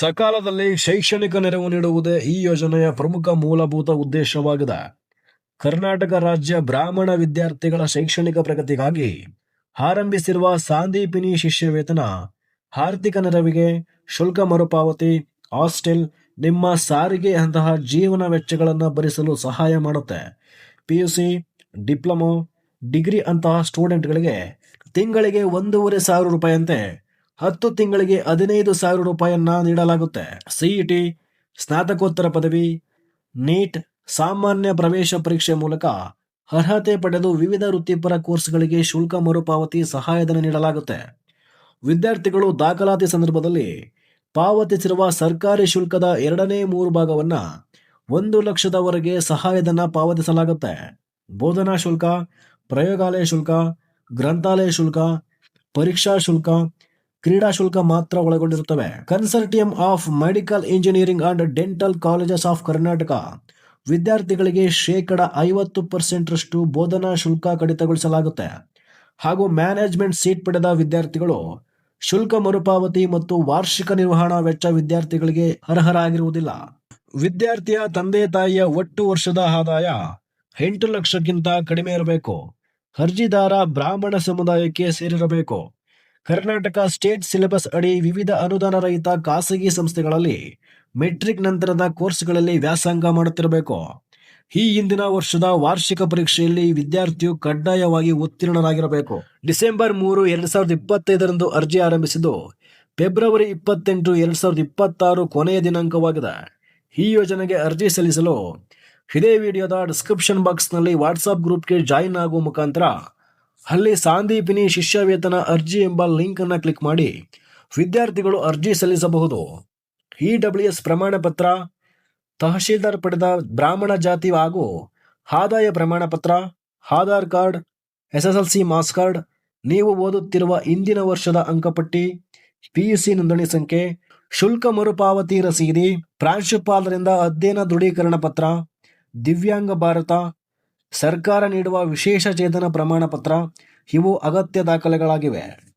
ಸಕಾಲದಲ್ಲಿ ಶೈಕ್ಷಣಿಕ ನೆರವು ನೀಡುವುದೇ ಈ ಯೋಜನೆಯ ಪ್ರಮುಖ ಮೂಲಭೂತ ಉದ್ದೇಶವಾಗಿದೆ. ಕರ್ನಾಟಕ ರಾಜ್ಯ ಬ್ರಾಹ್ಮಣ ವಿದ್ಯಾರ್ಥಿಗಳ ಶೈಕ್ಷಣಿಕ ಪ್ರಗತಿಗಾಗಿ ಆರಂಭಿಸಿರುವ ಸಾಂದೀಪಿನಿ ಶಿಷ್ಯ ವೇತನ ಆರ್ಥಿಕ ನೆರವಿಗೆ ಶುಲ್ಕ ಮರುಪಾವತಿ, ಹಾಸ್ಟೆಲ್, ನಿಮ್ಮ ಸಾರಿಗೆ ಅಂತಹ ಜೀವನ ವೆಚ್ಚಗಳನ್ನು ಭರಿಸಲು ಸಹಾಯ ಮಾಡುತ್ತೆ. P U C diploma, degree ಅಂತಹ ಸ್ಟೂಡೆಂಟ್ಗಳಿಗೆ ತಿಂಗಳಿಗೆ ಒಂದೂವರೆ ಸಾವಿರ ರೂಪಾಯಿಯಂತೆ ಹತ್ತು ತಿಂಗಳಿಗೆ ಹದಿನೈದು ಸಾವಿರ ರೂಪಾಯಿಯನ್ನ ನೀಡಲಾಗುತ್ತೆ. ಸಿಇಟಿ ಸ್ನಾತಕೋತ್ತರ ಪದವಿ, ನೀಟ್, ಸಾಮಾನ್ಯ ಪ್ರವೇಶ ಪರೀಕ್ಷೆ ಮೂಲಕ ಅರ್ಹತೆ ಪಡೆದು ವಿವಿಧ ವೃತ್ತಿಪರ ಕೋರ್ಸ್ಗಳಿಗೆ ಶುಲ್ಕ ಮರುಪಾವತಿ ಸಹಾಯಧನ ನೀಡಲಾಗುತ್ತೆ. ವಿದ್ಯಾರ್ಥಿಗಳು ದಾಖಲಾತಿ ಸಂದರ್ಭದಲ್ಲಿ ಪಾವತಿಸಿರುವ ಸರ್ಕಾರಿ ಶುಲ್ಕದ ಎರಡನೇ ಮೂರು ಭಾಗವನ್ನ ಒಂದು ಲಕ್ಷದವರೆಗೆ ಸಹಾಯಧನ ಪಾವತಿಸಲಾಗುತ್ತೆ. ಬೋಧನಾ ಶುಲ್ಕ, ಪ್ರಯೋಗಾಲಯ ಶುಲ್ಕ, ಗ್ರಂಥಾಲಯ ಶುಲ್ಕ, ಪರೀಕ್ಷಾ ಶುಲ್ಕ ಕ್ರೀಡಾ ಶುಲ್ಕ ಮಾತ್ರ ಒಳಗೊಂಡಿರುತ್ತವೆ. Consortium of medical engineering and dental colleges of Karnataka. ವಿದ್ಯಾರ್ಥಿಗಳಿಗೆ ಶೇಕಡ ಐವತ್ತು ಪರ್ಸೆಂಟ್ರಷ್ಟು ಬೋಧನಾ ಶುಲ್ಕ ಕಡಿತಗೊಳಿಸಲಾಗುತ್ತೆ. ಹಾಗೂ ಮ್ಯಾನೇಜ್ಮೆಂಟ್ ಸೀಟ್ ಪಡೆದ ವಿದ್ಯಾರ್ಥಿಗಳು ಶುಲ್ಕ ಮರುಪಾವತಿ ಮತ್ತು ವಾರ್ಷಿಕ ನಿರ್ವಹಣಾ ವೆಚ್ಚ ವಿದ್ಯಾರ್ಥಿಗಳಿಗೆ ಅರ್ಹರಾಗಿರುವುದಿಲ್ಲ. ವಿದ್ಯಾರ್ಥಿಯ ತಂದೆ ತಾಯಿಯ ಒಟ್ಟು ವರ್ಷದ ಆದಾಯ ಎಂಟು ಲಕ್ಷಕ್ಕಿಂತ ಕಡಿಮೆ ಇರಬೇಕು. ಅರ್ಜಿದಾರ ಬ್ರಾಹ್ಮಣ ಸಮುದಾಯಕ್ಕೆ ಸೇರಿರಬೇಕು. ಕರ್ನಾಟಕ ಸ್ಟೇಟ್ ಸಿಲೆಬಸ್ ಅಡಿ ವಿವಿಧ ಅನುದಾನ ರಹಿತ ಖಾಸಗಿ ಸಂಸ್ಥೆಗಳಲ್ಲಿ ಮೆಟ್ರಿಕ್ ನಂತರದ ಕೋರ್ಸ್ಗಳಲ್ಲಿ ವ್ಯಾಸಂಗ ಮಾಡುತ್ತಿರಬೇಕು. ಈ ಹಿಂದಿನ ವರ್ಷದ ವಾರ್ಷಿಕ ಪರೀಕ್ಷೆಯಲ್ಲಿ ವಿದ್ಯಾರ್ಥಿಯು ಕಡ್ಡಾಯವಾಗಿ ಉತ್ತೀರ್ಣರಾಗಿರಬೇಕು. ಡಿಸೆಂಬರ್ ಮೂರು, ಎರಡು ಸಾವಿರದ ಇಪ್ಪತ್ತೈದರಂದು ಅರ್ಜಿ ಆರಂಭಿಸಿದ್ದು, ಫೆಬ್ರವರಿ ಇಪ್ಪತ್ತೆಂಟು, ಎರಡ್ ಸಾವಿರದ ಇಪ್ಪತ್ತಾರು ಕೊನೆಯ ದಿನಾಂಕವಾಗಿದೆ. ಈ ಯೋಜನೆಗೆ ಅರ್ಜಿ ಸಲ್ಲಿಸಲು ಇದೇ ವಿಡಿಯೋದ ಡಿಸ್ಕ್ರಿಪ್ಷನ್ ಬಾಕ್ಸ್ನಲ್ಲಿ ವಾಟ್ಸಾಪ್ ಗ್ರೂಪ್ಗೆ ಜಾಯಿನ್ ಆಗುವ ಮುಖಾಂತರ ಅಲ್ಲಿ ಸಾಂದೀಪಿನಿ ಶಿಷ್ಯ ವೇತನ ಅರ್ಜಿ ಎಂಬ ಲಿಂಕ್ ಅನ್ನು ಕ್ಲಿಕ್ ಮಾಡಿ ವಿದ್ಯಾರ್ಥಿಗಳು ಅರ್ಜಿ ಸಲ್ಲಿಸಬಹುದು. ಇ ಡಬ್ಲ್ಯೂ ಎಸ್ ಪ್ರಮಾಣ ಪತ್ರ ತಹಶೀಲ್ದಾರ್ ಪಡೆದ ಬ್ರಾಹ್ಮಣ ಜಾತಿ ಹಾಗೂ ಆದಾಯ ಪ್ರಮಾಣ ಪತ್ರ Aadhaar card S S L C marks card, ನೀವು ಓದುತ್ತಿರುವ ಇಂದಿನ ವರ್ಷದ ಅಂಕಪಟ್ಟಿ, ಪಿಯುಸಿ ನೋಂದಣಿ ಸಂಖ್ಯೆ, ಶುಲ್ಕ ಮರುಪಾವತಿ ರಸೀದಿ, ಪ್ರಾಂಶುಪಾಲರಿಂದ ಅಧ್ಯಯನ ದೃಢೀಕರಣ ಪತ್ರ, ದಿವ್ಯಾಂಗ ಭಾರತ ಸರ್ಕಾರ ನೀಡುವ ವಿಶೇಷ ಚೇತನ ಪ್ರಮಾಣ ಪತ್ರ ಇವು ಅಗತ್ಯ ದಾಖಲೆಗಳಾಗಿವೆ.